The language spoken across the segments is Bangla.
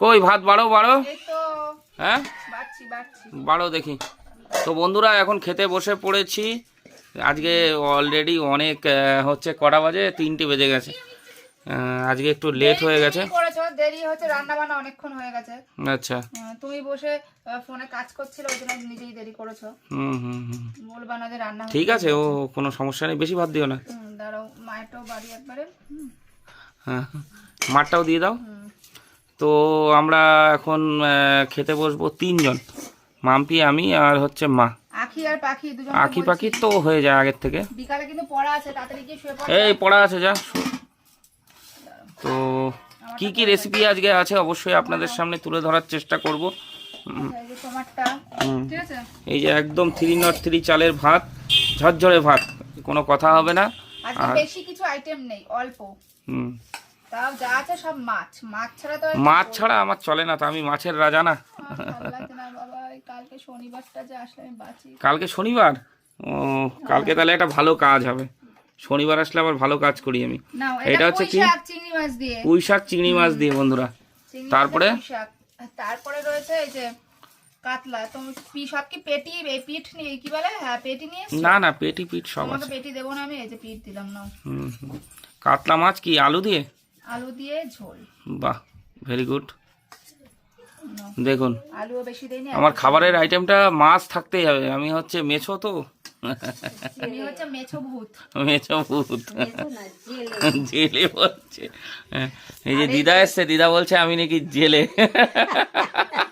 কই ভাত বাড়ো বাড়ো? হ্যাঁ? বাড়ো দেখি। তো বন্ধুরা এখন খেতে বসে পড়েছি। আজকে অলরেডি অনেক হচ্ছে কটা বাজে? তিনটে বেজে গেছে। আজকে একটু লেট হয়ে গেছে। দেরি হচ্ছে রান্না বান্না অনেকক্ষণ হয়ে গেছে। আচ্ছা। তুমি বসে ফোনে কাজ করছিলে ওই জন্য নিজেই দেরি করেছ। হুম হুম হুম। বলবা না যে রান্না ঠিক আছে ও কোনো সমস্যা নেই বেশি ভাত দিও না। দাঁড়াও মায়েরটাও বাড়ি একবারে হ্যাঁ মাঠটাও দিয়ে দাও। হুম। তো আমরা এখন খেতে বসবো তিনজন। মাম্পি আমি আর হচ্ছে মা। আখি আর পাখি দুজন আঁকি পাখি তো হয়ে যায় আগের থেকে। বিকালে কিন্তু পড়া আছে তাড়াতাড়ি গিয়ে শুয়ে পড়ো। এই পড়া আছে যা তো কি কি রেসিপি আজকে আছে অবশ্যই আপনাদের সামনে তুলে ধরার চেষ্টা করব। এই যে হুম। এই যে একদম থ্রি নট থ্রি চালের ভাত ঝরঝরে ভাত কোনো কথা হবে না। আর- বেশি কিছু আইটেম নেই অল্প। হুম। তাও যা আছে সব মাছ। মাছ ছাড়া তো মাছ ছাড়া আমার চলে না তো আমি মাছের রাজা না। কালকে শনিবারটা যে আসলে আমি বাঁচি। কালকে শনিবার? ও কালকে তাহলে একটা ভালো কাজ হবে। শনিবার আসলে আবার ভালো কাজ করি আমি। এটা হচ্ছে কি? চিংড়ি মাছ দিয়ে। পুঁই শাক চিংড়ি মাছ দিয়ে বন্ধুরা। তারপরে? তারপরে রয়েছে এই যে কাতলা। পি সব কি পেটি এই পিঠ নিয়ে কি বলে? হ্যাঁ পেটি নিয়ে না না পেটি পিঠ সব আছে। পেটি দেবো না আমি এই যে পিঠ দিলাম না। কাতলা মাছ কি আলু দিয়ে? আলু দিয়ে ঝোল। বাহ ভেরি গুড দেখুন আলুও বেশি দেয়নি আমার খাবারের আইটেমটা মাছ থাকতেই হবে আমি হচ্ছে মেছো তো। হচ্ছে মেছো ভূত। মেছো ভূত। জেলে। বলছে। হ্যাঁ, এই যে দিদা এসছে দিদা বলছে আমি নাকি জেলে।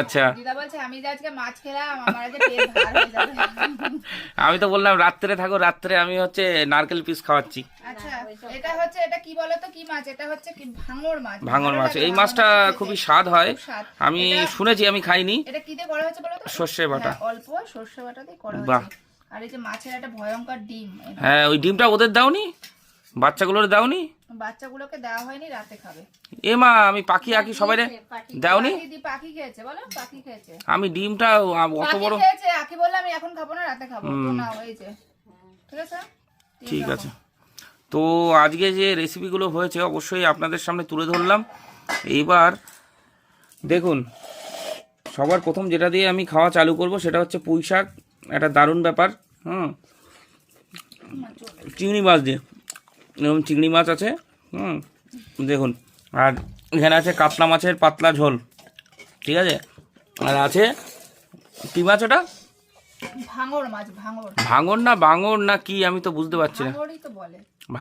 আচ্ছা। দিদা বলছে আমি যে আজকে মাছ খেলাম আমার আজকে পেট ভার হয়ে যাবে। আমি তো বললাম রাত্রে থাকো রাত্রে আমি হচ্ছে নারকেল পিস খাওয়াচ্ছি। আচ্ছা এটা হচ্ছে এটা কি বলতো কি মাছ? এটা হচ্ছে কি ভাঙর মাছ? ভাঙর মাছ। এই মাছটা খুবই স্বাদ হয়। আমি শুনেছি আমি খাইনি। এটা কি দিয়ে করা হয়েছে বলো তো? সর্ষে বাটা। হ্যাঁ, অল্প সর্ষে বাটা দিয়ে করা বাহ। আর এই যে মাছের একটা ভয়ঙ্কর ডিম হ্যাঁ ওই ডিমটা ওদের দাওনি? বাচ্চাগুলোর দাওনি? বাচ্চাগুলোকে দেওয়া হয়নি রাতে খাবে। এ মা আমি পাখি আঁকি সবাই দাওনি? পাখি পাখি খেয়েছে বলো পাখি খেয়েছে। আমি ডিমটা অত পাখি বড় খেয়েছে আখি বললে আমি এখন খাব না রাতে খাব। না যে ঠিক আছে? ঠিক আছে। তো আজকে যে রেসিপিগুলো হয়েছে অবশ্যই আপনাদের সামনে তুলে ধরলাম। এইবার দেখুন সবার প্রথম যেটা দিয়ে আমি খাওয়া চালু করব সেটা হচ্ছে পুঁই শাক। একটা দারুণ ব্যাপার হুম। চিংড়ি মাছ দিয়ে। এরকম চিংড়ি মাছ আছে হুম দেখুন। আর এখানে আছে কাতলা মাছের পাতলা ঝোল ঠিক আছে? আর আছে কি মাছ ওটা? ভাঙর মাছ ভাঙর। ভাঙর না বাঙর না কি আমি তো বুঝতে পারছি না।